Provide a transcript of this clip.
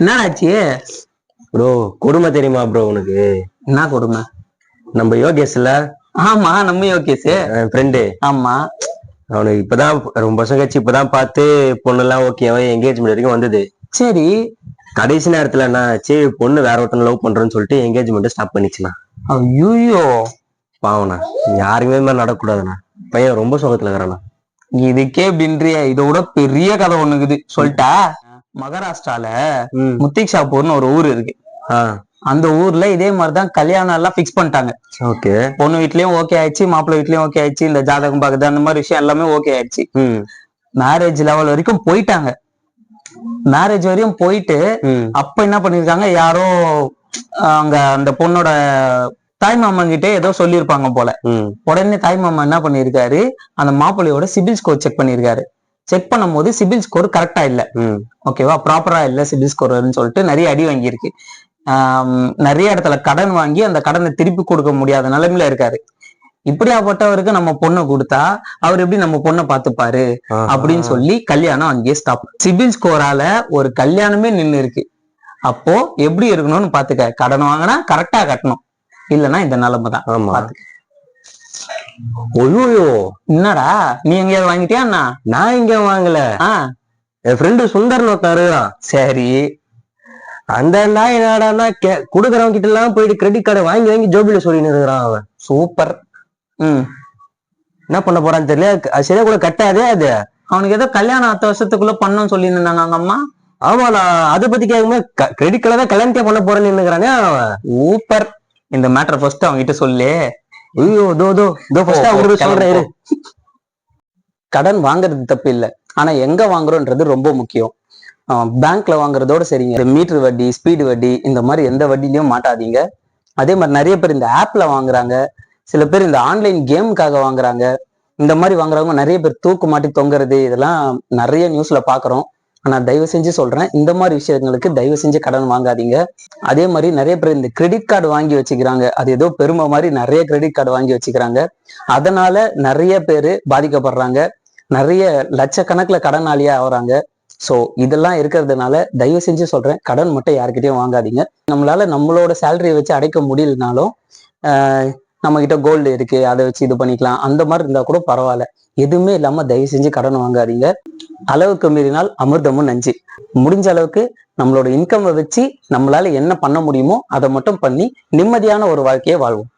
என்னடாச்சு ப்ரோ கொடுமை தெரியுமா ப்ரோ உனக்கு? என்ன கொடுமை? நம்ம யோகேஷ்ல ஆமா நம்ம யோகேஷ். ஃப்ரெண்டு ஆமா. அவனுக்கு இப்பதான் ரொம்ப வருஷம் கழிச்சு இப்பதான் பார்த்து பொண்ணெல்லாம் ஓகேவா என்கேஜ்மெண்ட் வரைக்கும் வந்தது. சரி. கடைசி நேரத்துல என்ன ஆச்சு? பொண்ணு வேற ஒருத்தன் லவ் பண்றேன்னு சொல்லிட்டு என்கேஜ்மெண்ட் ஸ்டாப் பண்ணிச்சுண்ணா. ஐயோ பாவண்ணா யாருக்குமே இந்த மாதிரி நடக்கூடாதுண்ணா பையன் ரொம்ப சோகத்துல இருக்கிறாண்ணா இதுக்கே பின்றிய இதோட பெரிய கதை ஒண்ணுக்குது சொல்லிட்டா? மகாராஷ்டிரால ம். முத்திக்ஷாப்பூர்னு ஒரு ஊர் இருக்கு. அந்த ஊர்ல இதே மாதிரிதான் கல்யாணம் எல்லாம் ஃபிக்ஸ் பண்ணிட்டாங்க. ஓகே. பொண்ணு வீட்லயும் ஓகே ஆயிடுச்சு மாப்பிள்ளை வீட்லயும் ஓகே ஆயிடுச்சு இந்த ஜாதகம் பாக்குது அந்த மாதிரி விஷயம் எல்லாமே ஓகே ஆயிடுச்சு. மேரேஜ் லெவல் வரைக்கும் போயிட்டாங்க. மேரேஜ் வரையும் போயிட்டு அப்ப என்ன பண்ணிருக்காங்க? யாரோ அங்க அந்த பொண்ணோட தாய் மாமன் கிட்ட ஏதோ சொல்லியிருப்பாங்க போல. உடனே தாய் மாமா என்ன பண்ணிருக்காரு அந்த மாப்பிள்ளையோட சிபில் ஸ்கோர் செக் பண்ணிருக்காரு செக் பண்ணும்போது சிபில் ஸ்கோர் கரெக்டா இல்ல. ஓகேவா ப்ராப்பரா இல்ல சிபில் ஸ்கோர்னு சொல்லிட்டு நிறைய அடி வாங்கியிருக்கு. நிறைய இடத்துல கடன் வாங்கி அந்த கடனை திருப்பி கொடுக்க முடியாத நிலைமையில இருக்காரு. இப்படியாப்பட்டவருக்கு நம்ம பொண்ணை கொடுத்தா அவர் எப்படி நம்ம பொண்ணை பார்த்துப்பாரு? ஆஹா. அப்படின்னு சொல்லி கல்யாணம் அங்கேயே ஸ்டாப் சிபில் ஸ்கோரால ஒரு கல்யாணமே நின்னு இருக்கு. அப்போ எப்படி இருக்கணும்னு பாத்துக்க கடன் வாங்கினா கரெக்டா கட்டணும். இல்லைன்னா இந்த நிலைமை தான். பாத்துக்க. ஐயோ என்னடா? நீ எங்கேயாவது வாங்கிட்டியா நான் இங்க வாங்கல. என் ஃப்ரெண்டு சுந்தர்னு ஒருத்தன் சரி. அந்த நாய் என்னடான்னா கே கொடுக்குறவங்க கிட்ட எல்லாம் போயிட்டு கிரெடிட் கார்டை வாங்கி வாங்கி ஜோபில சொல்லின்னு இருக்கிறான் அவன். சூப்பர் ம். என்ன பண்ண போறான்னு தெரியல. அது சரியா கூட கட்டாதே அது. அவனுக்கு ஏதோ கல்யாணம் அத்த வருஷத்துக்குள்ள பண்ணணும்னு சொல்லி இருந்தாங்க அவங்க அம்மா. ஆமா நான் அதை பத்தி கேட்கும்போது கிரெடிட் கார்டை தான் கல்யாணத்தே பண்ண போறேன்னு இருக்கிறானே அவன். சூப்பர் இந்த மேட்டர் ஃபர்ஸ்ட் அவங்க கிட்ட சொல்லு. ஐயோ தோ தோ தோ ஃபர்ஸ்ட் சொல்றேன். கடன் வாங்குறது தப்பு இல்ல. ஆனா எங்க வாங்குறோன்றது ரொம்ப முக்கியம். பேங்க்ல வாங்குறதோட சரிங்க. மீட்டர் வட்டி ஸ்பீடு வட்டி இந்த மாதிரி எந்த வட்டிலையும் மாட்டாதீங்க. அதே மாதிரி நிறைய பேர் இந்த ஆப்ல வாங்குறாங்க. சில பேர் இந்த ஆன்லைன் கேமுக்காக வாங்குறாங்க. இந்த மாதிரி வாங்குறவங்க நிறைய பேர் தூக்கு மாட்டி தொங்குறது இதெல்லாம் நிறைய நியூஸ்ல பாக்குறோம். ஆனால் தயவு செஞ்சு சொல்றேன் இந்த மாதிரி விஷயங்களுக்கு தயவு செஞ்சு கடன் வாங்காதீங்க. அதே மாதிரி நிறைய பேர் இந்த கிரெடிட் கார்டு வாங்கி வச்சுக்கிறாங்க. அது ஏதோ பெருமை மாதிரி நிறைய கிரெடிட் கார்டு வாங்கி வச்சுக்கிறாங்க. அதனால நிறைய பேர் பாதிக்கப்படுறாங்க. நிறைய லட்சக்கணக்கில் கடனாளியா ஆகுறாங்க. ஸோ இதெல்லாம் இருக்கிறதுனால தயவு செஞ்சு சொல்றேன் கடன் மட்டும் யாருக்கிட்டையும் வாங்காதீங்க. நம்மளால நம்மளோட சேலரியை வச்சு அடைக்க முடியலனாலும் நம்ம கிட்ட கோல்டு இருக்கு அதை வச்சு இது பண்ணிக்கலாம். அந்த மாதிரி இருந்தா கூட பரவாயில்ல. எதுவுமே இல்லாம தயவு செஞ்சு கடன் வாங்காதீங்க. அளவுக்கு மீறினால் அமிர்தமும் நஞ்சு. முடிஞ்ச அளவுக்கு நம்மளோட இன்கம்மை வச்சு நம்மளால என்ன பண்ண முடியுமோ அதை மட்டும் பண்ணி நிம்மதியான ஒரு வாழ்க்கையை வாழ்வோம்.